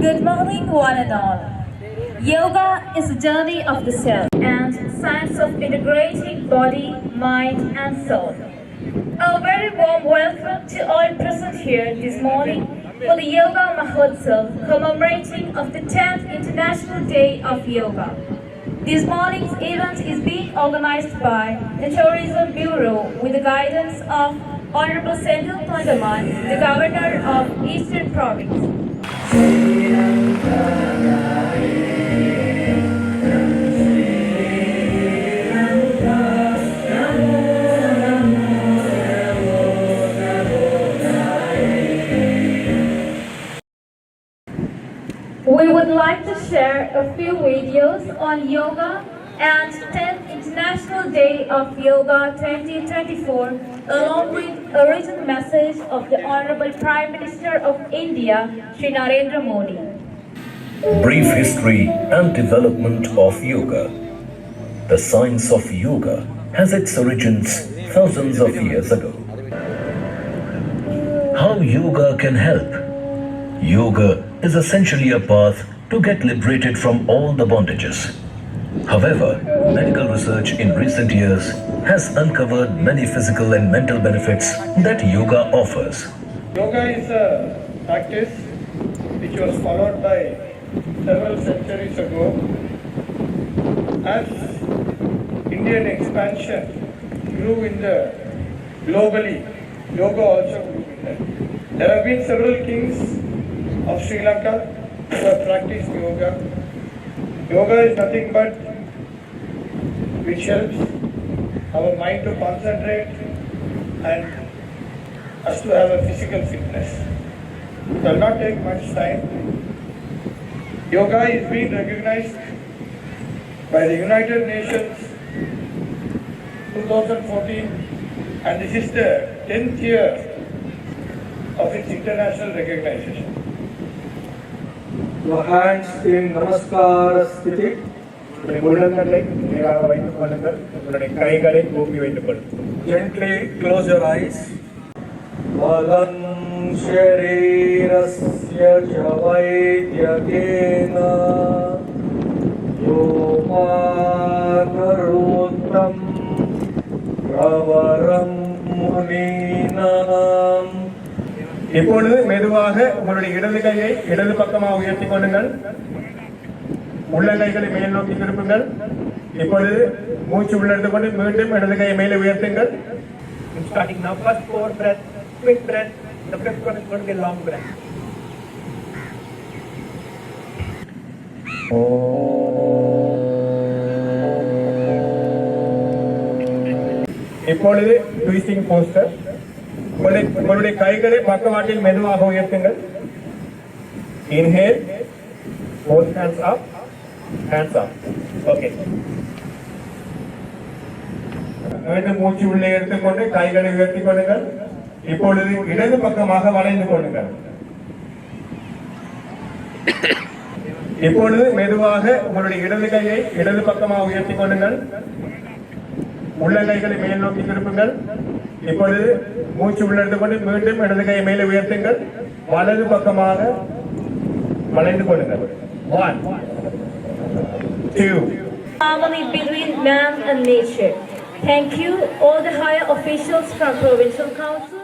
Good morning, one and all. Yoga is a journey of the self and science of integrating body, mind, and soul. A very warm welcome to all present here this morning for the Yoga Mahotsav commemorating of the 10th International Day of Yoga. This morning's event is being organized by the Tourism Bureau with the guidance of Honorable Senthil Pandaman, the Governor of Eastern Province. We would like to share a few videos on yoga and 10th International Day of Yoga 2024 along with a written message of the Honorable Prime Minister of India, Sri Narendra Modi. Brief history and development of yoga. The science of yoga has its origins thousands of years ago. How yoga can help? Yoga is essentially a path to get liberated from all the bondages. However, medical research in recent years has uncovered many physical and mental benefits that yoga offers. Yoga is a practice which was followed by several centuries ago. As Indian expansion grew in the globally, yoga also grew in that. There have been several kings of Sri Lanka who have practiced yoga. Yoga is nothing but which helps our mind to concentrate and us to have a physical fitness. It will not take much time. Yoga is being recognized by the United Nations 2014 and this is the 10th year of its international recognition. your hands in namaskar sthiti முழங்கங்களை நேராக வைத்துக் கொள்ளுங்கள் உங்களுடைய கைகளை கூப்பி வைத்துக் கொள்ளுங்கள் gently close your eyes बलं शरीरस्य च वैद्यकेन यो माकरोत्तं प्रवरं मुनीनः இப்பொழுது மெதுவாக உங்களுடைய இடது கையை இடது பக்கமாக உயர்த்தி கொள்ளுங்கள் உள்ளங்கைகளை மேல் நோக்கி திருப்புங்கள் இப்பொழுது மூச்சு உள்ளெடுத்து கொண்டு மீண்டும் இடது கையை மேலே உயர்த்துங்கள் starting now. First four breath, quick breath. The fifth one is going to be long breath. இப்பொழுது ட்விஸ்டிங் போஸ்டர் உங்களுடைய உங்களுடைய கைகளை பக்கவாட்டில் மெதுவாக உயர்த்துங்கள். Inhale both hands up. Hands up. மீண்டும் மூச்சு உள்ளே எடுத்துக்கொண்டு கைகளை உயர்த்திக் கொள்ளுங்கள். இப்பொழுது இடது பக்கமாக வளைந்து கொள்ளுங்கள். இப்பொழுது மெதுவாக உங்களுடைய இடது கையை இடது பக்கமாக உயர்த்திக் கொள்ளுங்கள். உள்ளங்கைகளை மேல் நோக்கி திருப்புங்கள் இப்பொழுது மூச்சு உள்ளெடுத்துக் கொண்டு மீண்டும் இடது கையை மேலே உயர்த்துங்கள் வலது பக்கமாக வளைந்து கொள்ளுங்கள் one two harmony between man and nature. Thank you, all the higher officials from Provincial Council.